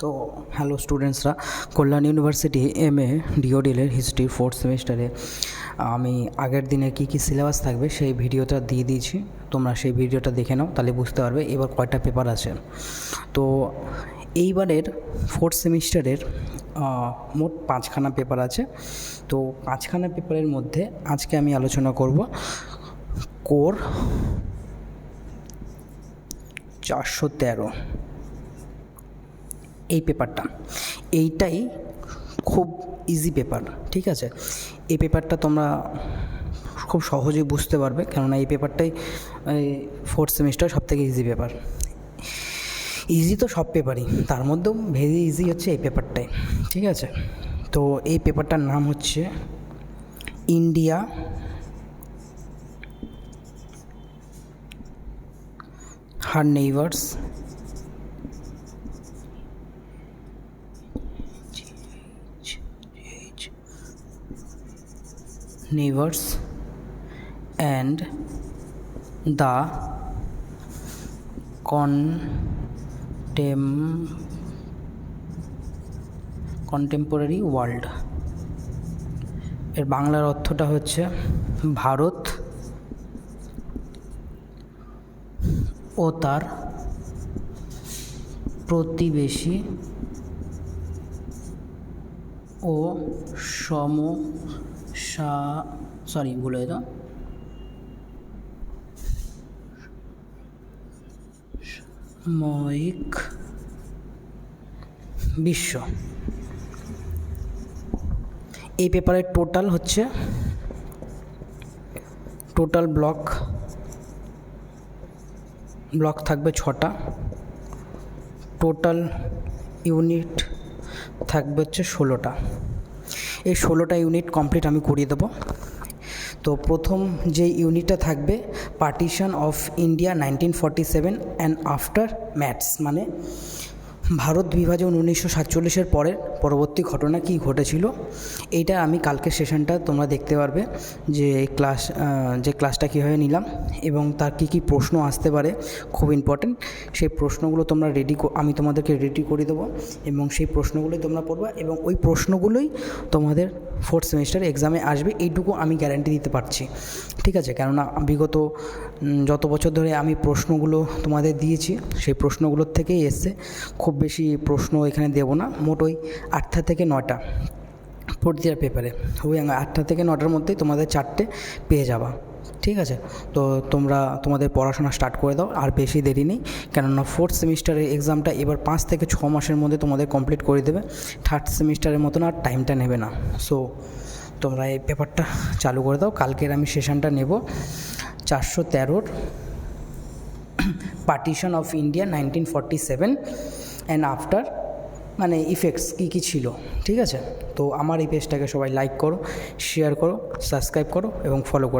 তো হ্যালো স্টুডেন্টসরা Kalyan university M A ডিওডিলের হিস্ট্রি ফোর্থ সেমিস্টারে আমি আগের দিনে কী কী সিলেবাস থাকবে সেই ভিডিওটা দিয়ে দিয়েছি। তোমরা সেই ভিডিওটা দেখে নাও, তাহলে বুঝতে পারবে এবার কয়টা পেপার আছে। তো এইবারের ফোর্থ সেমিস্টারের মোট পাঁচখানা পেপার আছে। তো পাঁচখানা পেপারের মধ্যে আজকে আমি আলোচনা করব কোর চারশো তেরো। এই পেপারটা। এইটাই খুব ইজি পেপার ঠিক আছে? এই পেপারটা তোমরা খুব সহজেই বুঝতে পারবে, কেননা এই পেপারটাই ফোর্থ সেমিস্টার সব থেকে ইজি পেপার ইজি তো সব পেপারই, তার মধ্যেও ভেরি ইজি হচ্ছে এই পেপারটাই, ঠিক আছে? তো এই পেপারটার নাম হচ্ছে India her neighbours neighbors and the contem contemporary world এর বাংলার অর্থটা হচ্ছে ভারত ও তার প্রতিবেশী ও সম সরি ভুল হয়ে সাময়িক বিশ্ব। এই পেপারের টোটাল হচ্ছে টোটাল ব্লক ব্লক থাকবে ছটা। টোটাল ইউনিট থাকবে হচ্ছে ষোলোটা। এই ষোলোটা ইউনিট কমপ্লিট আমি করিয়ে দেবো। তো প্রথম যে ইউনিটটা থাকবে partition of India nineteen forty seven and aftermaths মানে ভারত বিভাজন উনিশশো সাতচল্লিশের পরের পরবর্তী ঘটনা কী ঘটেছিল? এইটা আমি কালকের সেশনটা তোমরা দেখতে পারবে যে ক্লাস যে ক্লাসটা কীভাবে নিলাম এবং তার কী কী প্রশ্ন আসতে পারে, খুব ইম্পর্টেন্ট সেই প্রশ্নগুলো তোমরা রেডি আমি তোমাদেরকে রেডি করে দেবো এবং সেই প্রশ্নগুলোই তোমরা পড়বা এবং ওই প্রশ্নগুলোই তোমাদের ফোর্থ সেমিস্টার এক্সামে আসবে, এইটুকু আমি গ্যারান্টি দিতে পারছি। ঠিক আছে? কেননা বিগত যত বছর ধরে আমি প্রশ্নগুলো তোমাদের দিয়েছি, সেই প্রশ্নগুলোর থেকেই এসছে। খুব বেশি প্রশ্ন এখানে দেবো না। মোট ওই আটটা থেকে নটা ফোর্থ ইয়ার পেপারে। ওই আটটা থেকে নটার মধ্যেই তোমাদের চারটে পেয়ে যাবা। ঠিক আছে? তো তোমরা তোমাদের পড়াশোনা স্টার্ট করে দাও, আর বেশি দেরি নেই। কেননা ফোর্থ সেমিস্টারের এক্সামটা এবার পাঁচ থেকে ছ মাসের মধ্যে তোমাদের কমপ্লিট করে দেবে। থার্ড সেমিস্টারের মতন আর টাইমটা নেবে না। সো তোমরা এই পেপারটা চালু করে দাও। কালকের আমি সেশনটা নেব। চারশো তেরোর partition of India nineteen forty seven and after মানে ইফেক্টস কী কী ছিল, ঠিক আছে? তো আমার এই পেজটাকে সবাই লাইক করো শেয়ার করো সাবস্ক্রাইব করো, এবং ফলো করো।